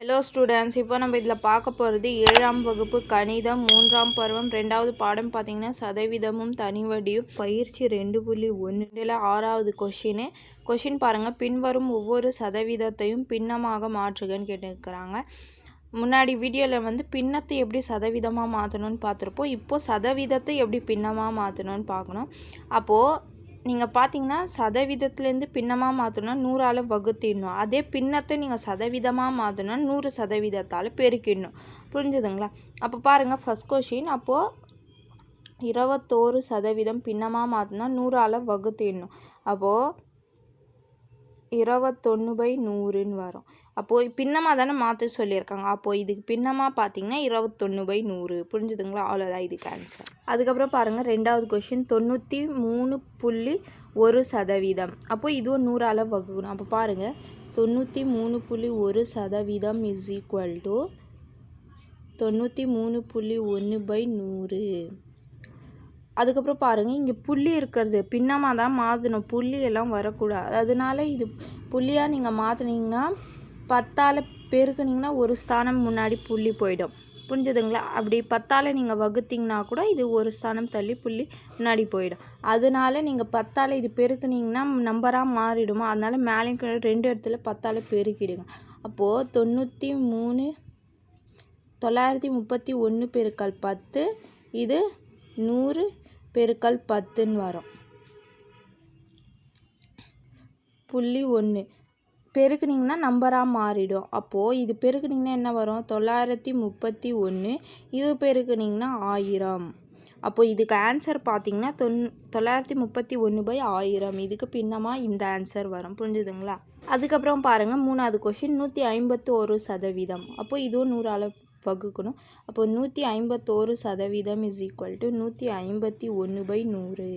Hello students இப்போ நம்ம இதில் பார்க்க போகிறது ஏழாம் வகுப்பு கணிதம் மூன்றாம் பருவம் ரெண்டாவது பாடம் பார்த்தீங்கன்னா சதவீதமும் தனிவடியும் பயிற்சி ரெண்டு புள்ளி ஒன்றில் ஆறாவது கொஷினு கொஷின் பாருங்கள் பின்வரும் ஒவ்வொரு சதவீதத்தையும் பின்னமாக மாற்றுகன்னு கேட்டுருக்கிறாங்க. முன்னாடி வீடியோவில் வந்து பின்னத்தை எப்படி சதவீதமாக மாற்றணும்னு பார்த்துருப்போம். இப்போது சதவீதத்தை எப்படி பின்னமாக மாற்றணும்னு பார்க்கணும். அப்போது நீங்கள் பார்த்தீங்கன்னா சதவீதத்துலேருந்து பின்னமாக மாற்றணும்னா நூறால் வகுத்திடணும். அதே பின்னத்தை நீங்கள் சதவீதமாக மாற்றணும்னா நூறு சதவீதத்தால் பெருக்கிடணும். புரிஞ்சுதுங்களா? அப்போ பாருங்கள் ஃபஸ்ட் கொஷின் அப்போது இருபத்தோரு சதவீதம் பின்னமாக மாற்றினா நூறால் வகுத்திடணும். அப்போது இருபத்தொன்று பை நூறுன்னு வரும். அப்போது பின்னமாக தானே மாற்ற சொல்லியிருக்காங்க. அப்போது இதுக்கு பின்னமாக பார்த்தீங்கன்னா இருபத்தொன்று பை நூறு. புரிஞ்சுதுங்களா? அவ்வளோதான் இதுக்கு ஆன்சர் அதுக்கப்புறம் பாருங்கள் ரெண்டாவது கொஷின் தொண்ணூற்றி மூணு புள்ளி ஒரு சதவீதம். அப்போது இதுவும் நூறால் வகுக்கணும். அப்போ பாருங்கள் தொண்ணூற்றி மூணு புள்ளி ஒரு சதவீதம் இஸ் ஈக்குவல் டு தொண்ணூற்றி மூணு புள்ளி ஒன்று பை நூறு. அதுக்கப்புறம் பாருங்கள் இங்கே புள்ளி இருக்கிறது. பின்னமாக தான் மாற்றணும் புள்ளி எல்லாம் வரக்கூடாது. அதனால இது புள்ளியாக நீங்கள் மாற்றினீங்கன்னா பத்தால் பெருக்குனிங்கன்னா ஒரு ஸ்தானம் முன்னாடி புள்ளி போயிடும். புரிஞ்சுதுங்களா? அப்படி பத்தால் நீங்கள் வகுத்திங்கன்னா கூட இது ஒரு ஸ்தானம் தள்ளி புள்ளி முன்னாடி போயிடும். அதனால நீங்கள் பத்தால் இது பெருக்குனிங்கன்னா நம்பராக மாறிடுமா? அதனால் மேலேயும் ரெண்டு இடத்துல பத்தால் பெருக்கிடுங்க. அப்போது தொண்ணூற்றி மூணு தொள்ளாயிரத்தி முப்பத்தி ஒன்று பெருக்கல் பத்து இது நூறு பெருக்கல் பத்துன்னு வரும். புள்ளி ஒன்று பெருக்குனிங்கன்னா நம்பராக மாறிடும். அப்போது இது பெருக்குனிங்கன்னா என்ன வரும்? தொள்ளாயிரத்தி முப்பத்தி ஒன்று இது பெருக்குனிங்கன்னா ஆயிரம். அப்போ இதுக்கு ஆன்சர் பார்த்தீங்கன்னா தொன் தொள்ளாயிரத்தி முப்பத்தி ஒன்று பை ஆயிரம். இதுக்கு பின்னமாக இந்த ஆன்சர் வரும். புரிஞ்சுதுங்களா? அதுக்கப்புறம் பாருங்கள் மூணாவது கொஷின் நூற்றி ஐம்பத்து ஒரு சதவீதம். அப்போது இதுவும் நூறால் வகுக்கணும். அப்போ நூற்றி ஐம்பத்தோரு சதவீதம் இஸ் ஈக்குவல் டு நூற்றி ஐம்பத்தி ஒன்று பை நூறு.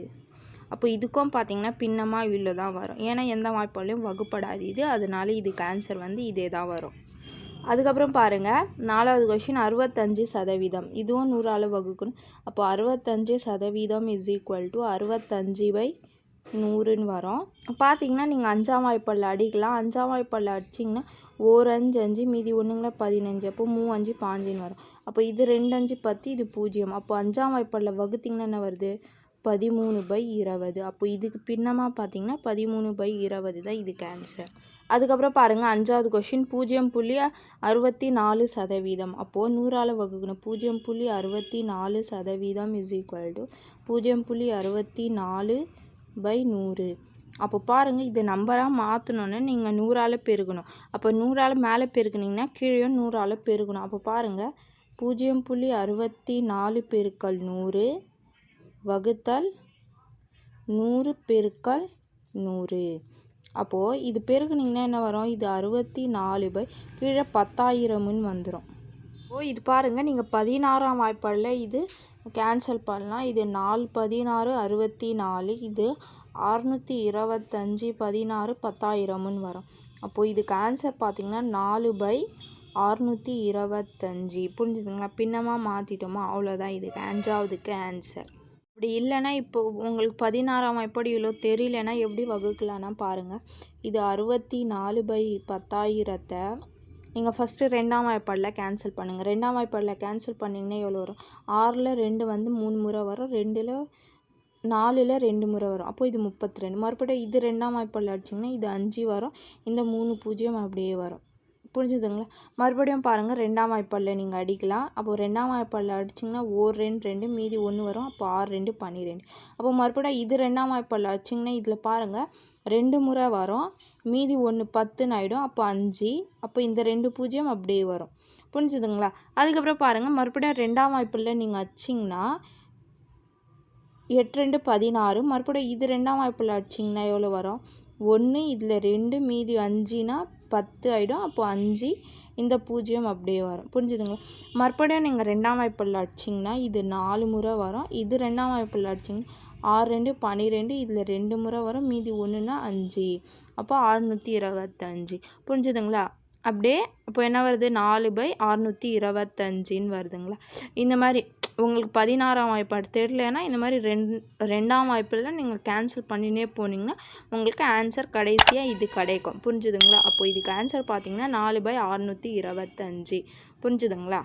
அப்போ இதுக்கும் பார்த்தீங்கன்னா பின்னமாக இவ்வளோ தான் வரும். ஏன்னா எந்த வாய்ப்பாலையும் வகுப்படாது இது. அதனால இதுக்கு ஆன்சர் வந்து இதே தான் வரும். அதுக்கப்புறம் பாருங்கள் நாலாவது கொஷின் அறுபத்தஞ்சு சதவீதம். இதுவும் நூறால் வகுக்கணும். அப்போ அறுபத்தஞ்சு சதவீதம் இஸ் ஈக்குவல் டு அறுபத்தஞ்சு பை நூறுன்னு வரும். பார்த்தீங்கன்னா நீங்கள் அஞ்சாம் வாய்ப்பாடில் அடிக்கலாம். அஞ்சாம் வாய்ப்பாடில் அடிச்சிங்கன்னா ஓர் அஞ்சு அஞ்சு மீதி ஒன்றுங்களா பதினஞ்சு. அப்போ மூ அஞ்சு பாஞ்சுன்னு வரும். அப்போ இது ரெண்டு அஞ்சு பத்து இது பூஜ்ஜியம். அப்போ அஞ்சாம் வாய்ப்பாடில் வகுத்திங்கன்னா என்ன வருது? பதிமூணு பை இருபது. அப்போ இதுக்கு பின்னமாக பார்த்தீங்கன்னா பதிமூணு பை இருபது தான் இதுக்கு ஆன்சர் அதுக்கப்புறம் பாருங்கள் அஞ்சாவது கொஷின் பூஜ்ஜியம் புள்ளி அறுபத்தி நாலு சதவீதம். அப்போது நூறால் வகுக்கணும். பூஜ்ஜியம் புள்ளி அறுபத்தி நாலு சதவீதம் இஸ் ஈக்குவல் டு பூஜ்ஜியம் புள்ளி அறுபத்தி நாலு பை நூறு. அப்போ பாருங்கள் இது நம்பராக மாற்றணுன்னு நீங்கள் நூறால் பெருகணும். அப்போ நூறால் மேலே பெருக்குனிங்கன்னா கீழே நூறால் பெருகணும். அப்போ பாருங்கள் பூஜ்ஜியம் புள்ளி அறுபத்தி நாலு பெருக்கல் நூறு வகுத்தல் நூறு பெருக்கல் நூறு. அப்போது இது பெருக்குனிங்கன்னா என்ன வரும்? இது அறுபத்தி நாலு பை கீழே பத்தாயிரம்னு வந்துடும் இப்போது இது பாருங்கள் நீங்கள் பதினாறாம் வாய்ப்பாடில் இது கேன்சல் பண்ணலாம். இது நாலு பதினாறு அறுபத்தி நாலு இது அறுநூற்றி இருபத்தஞ்சி பதினாறு பத்தாயிரம்னு வரும். அப்போது இதுக்கு ஆன்சர் பார்த்திங்கன்னா நாலு பை அறுநூற்றி இருபத்தஞ்சி. புரிஞ்சுதுங்களா? பின்னமாக மாற்றிட்டோமா அவ்வளோதான் இதுக்கு அஞ்சாவதுக்கு ஆன்சர் அப்படி இல்லைன்னா இப்போ உங்களுக்கு பதினாறாம் எப்படி இவ்வளோ தெரியலனா எப்படி வகுக்கலான்னா பாருங்கள் இது அறுபத்தி நாலு பை பத்தாயிரத்தை நீங்கள் ஃபஸ்ட்டு ரெண்டாம் வாய்ப்பாடில் கேன்சல் பண்ணுங்கள் ரெண்டாம் வாய்ப்பாடில் கேன்சல் பண்ணிங்கன்னா எவ்வளோ வரும்? ஆறில் ரெண்டு வந்து மூணு முறை வரும். ரெண்டில் நாலில் ரெண்டு முறை வரும். அப்போது இது முப்பத்தி ரெண்டு. மறுபடியும் இது ரெண்டாம் வாய்ப்பாடில் அடிச்சிங்கன்னா இது அஞ்சு வரும். இந்த மூணு பூஜ்ஜியம் அப்படியே வரும். புரிஞ்சுதுங்களா? மறுபடியும் பாருங்கள் ரெண்டாம் வாய்ப்பாடில் நீங்கள் அடிக்கலாம். அப்போது ரெண்டாம் வாய்ப்பாடில் அடிச்சிங்கன்னா ஓர் ரெண்டு ரெண்டு மீதி ஒன்று வரும். அப்போ ஆறு ரெண்டு பன்னிரெண்டு. அப்போ மறுபடியும் இது ரெண்டாம் வாய்ப்பாடில் அடிச்சிங்கன்னா இதில் பாருங்கள் ரெண்டு முறை வரும். மீதி ஒன்று பத்துன்னு ஆகிடும் அப்போ அஞ்சு. அப்போ இந்த ரெண்டு பூஜ்ஜியம் அப்படியே வரும். புரிஞ்சுதுங்களா? அதுக்கப்புறம் பாருங்கள் மறுபடியும் ரெண்டாம் வாய்ப்பில் நீங்கள் அடிச்சிங்கன்னா எட்டு ரெண்டு பதினாறு. மறுபடியும் இது ரெண்டாம் வாய்ப்பில் அடிச்சிங்கன்னா எவ்வளோ வரும்? ஒன்று இதில் ரெண்டு மீதி அஞ்சுனா பத்து ஆகிடும் அப்போது அஞ்சு இந்த பூஜ்ஜியம் அப்படியே வரும். புரிஞ்சுதுங்களா? மறுபடியும் நீங்கள் ரெண்டாம் வாய்ப்பில் அடிச்சிங்கன்னா இது நாலு முறை வரும். இது ரெண்டாம் வாய்ப்பில் அடிச்சிங்கன்னா ஆறு ரெண்டு பன்னிரெண்டு இதில் ரெண்டு முறை வரும். மீதி ஒன்றுனா அஞ்சு. அப்போ அறுநூற்றி இருபத்தஞ்சி. புரிஞ்சுதுங்களா? அப்படியே இப்போ என்ன வருது? நாலு பை அறுநூற்றி இருபத்தஞ்சின்னு வருதுங்களா? இந்த மாதிரி உங்களுக்கு பதினாறாம் வாய்ப்பாடு தெரியலனா இந்த மாதிரி ரெண் ரெண்டாம் வாய்ப்பில் நீங்கள் கேன்சல் பண்ணினே போனீங்கன்னா உங்களுக்கு ஆன்சர் கடைசியாக இது கிடைக்கும். புரிஞ்சுதுங்களா? அப்போது இதுக்கு ஆன்சர் பார்த்தீங்கன்னா நாலு பை அறுநூற்றி இருபத்தஞ்சி. புரிஞ்சுதுங்களா?